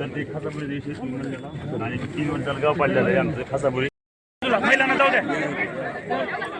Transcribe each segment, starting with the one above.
तर ते खासापुरी म्हणलेला आणि तीन मिनिटाला गाव पाडलेलं आहे आमचं खासापुरी. महिलांना जाऊ द्या.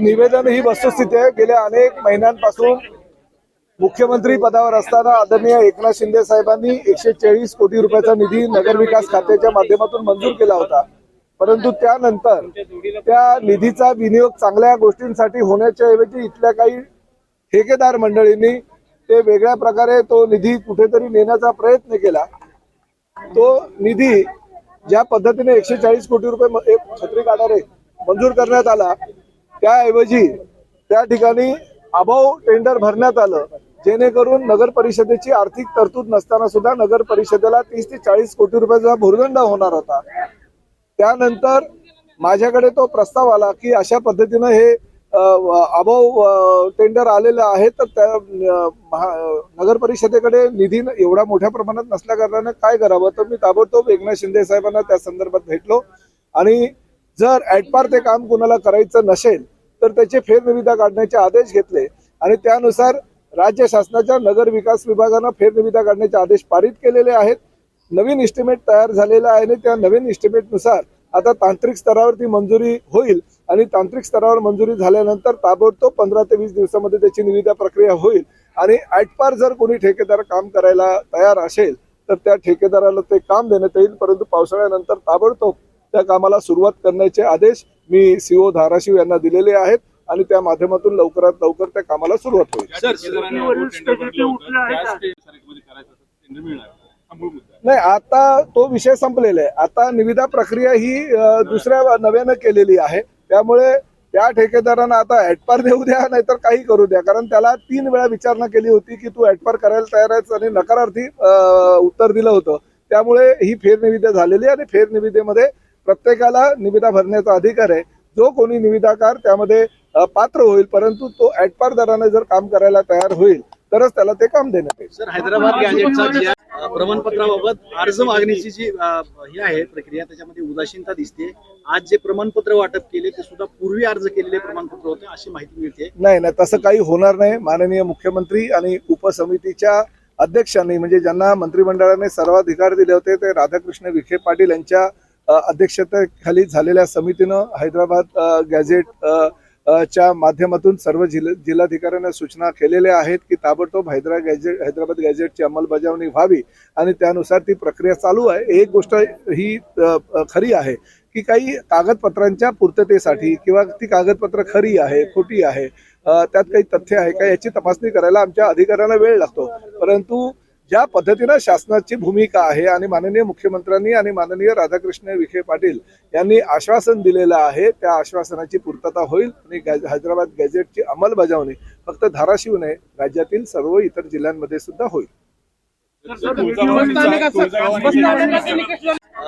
निवेदन ही वस्तुस्थिती आहे. गेल्या अनेक महिन्यांपासून मुख्यमंत्री पदावर असताना आदरणीय एकनाथ शिंदे साहेबांनी एकशे चाळीस कोटी रुपयाचा निधी नगरविकास खात्याच्या माध्यमातून मंजूर केला होता. परंतु त्यानंतर त्या निधीचा विनियोग चांगल्या गोष्टींसाठी होण्याच्या ऐवजी इथल्या काही ठेकेदार मंडळींनी ते वेगळ्या प्रकारे तो निधी कुठेतरी नेण्याचा प्रयत्न केला. तो निधी ज्या पद्धतीने एकशे चाळीस कोटी रुपये एक छत्री काढारे मंजूर करण्यात आला त्याऐवजी त्या ठिकाणी अभाव टेंडर भरण्यात आलं जेणेकरून नगर परिषदेची आर्थिक तरतूद नसताना सुद्धा नगर परिषदेला तीस ते चाळीस कोटी रुपयाचा भुर्दंड होणार होता. त्यानंतर माझ्याकडे तो प्रस्ताव आला की अशा पद्धतीनं हे अभाव टेंडर आलेलं आहे तर त्या महा- नगर परिषदेकडे निधी एवढा मोठ्या प्रमाणात नसल्या कारणाने काय करावं? तर मी ताबडतोब एकनाथ शिंदे साहेबांना त्या संदर्भात भेटलो. आणि जर ॲटपार ते काम कुणाला करायचं नसेल तर त्याचे फेरनिविदा काढण्याचे आदेश घेतले. आणि त्यानुसार राज्य शासनाच्या नगर विकास विभागानं फेरनिविदा काढण्याचे आदेश पारित केलेले आहेत. नवीन इस्टिमेट तयार झालेला आहे आणि त्या नवीन इस्टिमेटनुसार आता तांत्रिक स्तरावरती मंजुरी होईल आणि तांत्रिक स्तरावर मंजुरी झाल्यानंतर ताबडतोब पंधरा ते वीस दिवसामध्ये त्याची निविदा प्रक्रिया होईल आणि ऍटपार जर कोणी ठेकेदार काम करायला तयार असेल तर त्या ठेकेदाराला ते काम देण्यात येईल परंतु पावसाळ्यानंतर ताबडतोब त्या कामाला सुरुवात करण्याचे आदेश मी सीओ धाराशिव यांना दिलेले आहेत आणि त्या माध्यमातून लवकरात लवकर त्या कामाला सुरुवात होईल नाही आता तो विषय संपलेला आहे. आता निविदा प्रक्रिया ही दुसऱ्या नव्यानं केलेली आहे. त्यामुळे त्या ठेकेदारांना आता ऍटपार देऊ द्या नाहीतर काही करू द्या. कारण त्याला तीन वेळा विचारणा केली होती की तू ऍटपार करायला तयार आहेस आणि नकारार्थी उत्तर दिलं होतं. त्यामुळे ही फेरनिविदा झालेली आहे आणि फेरनिविदेमध्ये प्रत्येकाला निविदा भरण्याचा अधिकार आहे. जो कोणी निविदाकार त्यामध्ये पात्र होईल परंतु तो ऍटपार दराने जर काम करायला तयार होईल तरच त्याला ते काम देण्यात येईल. प्रमाणपत्राबाबत अर्ज मागणीची जी ही आहे प्रक्रिया त्याच्यामध्ये उदासीनता दिसते आज जे प्रमाणपत्र वाटप केले ते सुद्धा पूर्वी अर्ज केलेले प्रमाणपत्र होते अशी माहिती मिळते. नाही नाही तसं काही होणार नाही. माननीय मुख्यमंत्री आणि उपसमितीच्या अध्यक्षांनी म्हणजे ज्यांना मंत्रिमंडळाने सर्वाधिकार दिले होते ते राधाकृष्ण विखे पाटील यांच्या अध्यक्षतेखाली झालेल्या समितीनं हैदराबाद गॅझेट च्या माध्यमातून सर्व जिल्हा जिल्हाधिकाऱ्यांना सूचना केलेल्या आहेत की ताबडतोब हैदरा गॅझेट हैदराबाद गॅझेटची अंमलबजावणी व्हावी आणि त्यानुसार ती प्रक्रिया चालू आहे. एक गोष्ट ही खरी आहे की काही कागदपत्रांच्या पूर्ततेसाठी किंवा ती कागदपत्र खरी आहे खोटी आहे त्यात काही तथ्य आहे का याची तपासणी करायला आमच्या अधिकाऱ्यांना वेळ लागतो. परंतु ज्या पद्धतीनं शासनाची भूमिका आहे आणि माननीय मुख्यमंत्र्यांनी आणि माननीय राधाकृष्ण विखे पाटील यांनी आश्वासन दिलेलं आहे त्या आश्वासनाची पूर्तता होईल आणि गॅ- हैदराबाद गॅझेटची अंमलबजावणी फक्त धाराशिव नाही राज्यातील सर्व इतर जिल्ह्यांमध्ये सुद्धा होईल.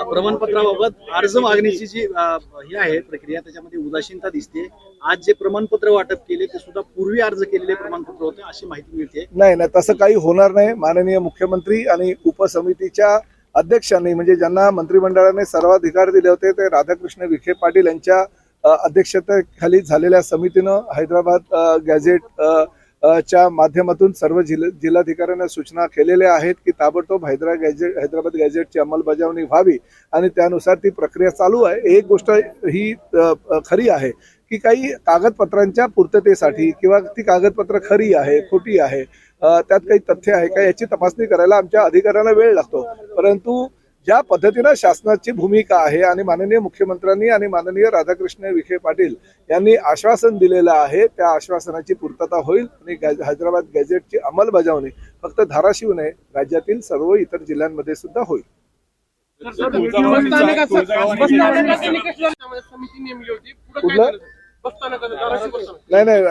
प्रमाणपत्राबाबत अर्ज मागणीची जी हे आहे प्रक्रिया त्याच्यामध्ये उदासीनता दिसते आज जे प्रमाणपत्र वाटप केले ते सुद्धा पूर्वी अर्ज केलेले प्रमाणपत्र होते अशी माहिती मिळते नाही नाही तसं काही होणार नाही. माननीय मुख्यमंत्री आणि उपसमितीच्या अध्यक्षांनी म्हणजे ज्यांना मंत्रिमंडळाने सर्वाधिकार दिले होते ते राधाकृष्ण विखे पाटील यांच्या अध्यक्षतेखाली झालेल्या समितीनं हैदराबाद गॅझेट च्या माध्यमातून सर्व जिल्हा जिल्हाधिकाऱ्यांना सूचना केलेल्या आहेत की ताबडतोब हैदरा गॅझेट हैदराबाद गॅझेटची अंमलबजावणी व्हावी आणि त्यानुसार ती प्रक्रिया चालू आहे. एक गोष्ट ही खरी आहे की काही कागदपत्रांच्या पूर्ततेसाठी किंवा ती कागदपत्र खरी आहे खोटी आहे त्यात काही तथ्य आहे का याची तपासणी करायला आमच्या अधिकाऱ्यांना वेळ लागतो. परंतु ज्या पद्धतीनं शासनाची भूमिका आहे आणि माननीय मुख्यमंत्र्यांनी आणि माननीय राधाकृष्ण विखे पाटील यांनी आश्वासन दिलेलं आहे. त्या आश्वासनाची पूर्तता होईल आणि हैदराबाद गॅझेटची अंमलबजावणी फक्त धाराशिव नाही राज्यातील सर्व इतर जिल्ह्यांमध्ये सुद्धा होईल. नाही नाही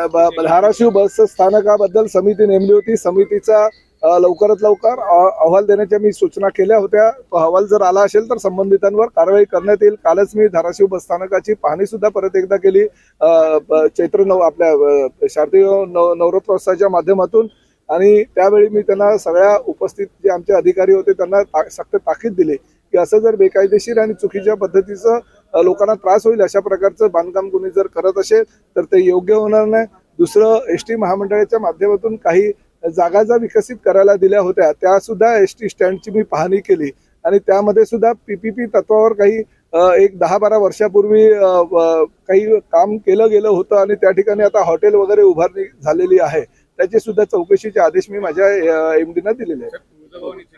धाराशिव बस स्थानकाबद्दल समिती नेमली होती. समितीचा लवकरात लवकर अहवाल देण्याच्या मी सूचना केल्या होत्या. तो अहवाल जर आला असेल तर संबंधितांवर कारवाई करण्यात येईल. कालच मी धाराशिव बस स्थानकाची पाहणी सुद्धा परत एकदा केली. चैत्र नव आपल्या शारदीय नव नवरात्रोत्सवाच्या माध्यमातून. आणि त्यावेळी मी त्यांना सगळ्या उपस्थित जे आमचे अधिकारी होते त्यांना ता- सक्त ताकीद दिली की असं जर बेकायदेशीर आणि चुकीच्या पद्धतीचं लोकांना त्रास होईल अशा प्रकारचं बांधकाम कोणी जर करत असेल तर ते योग्य होणार नाही. दुसरं एस टी महामंडळाच्या माध्यमातून काही जागा ज्या विकसित करायला दिल्या होत्या त्या सुद्धा एस टी स्टँडची मी पाहणी केली. आणि त्यामध्ये सुद्धा पीपीपी तत्वावर काही एक दहा बारा वर्षापूर्वी काही काम केलं गेलं होतं आणि त्या ठिकाणी आता हॉटेल वगैरे उभारणी झालेली आहे. त्याची सुद्धा चौकशीचे आदेश मी माझ्या एमडीना दिलेले आहेत.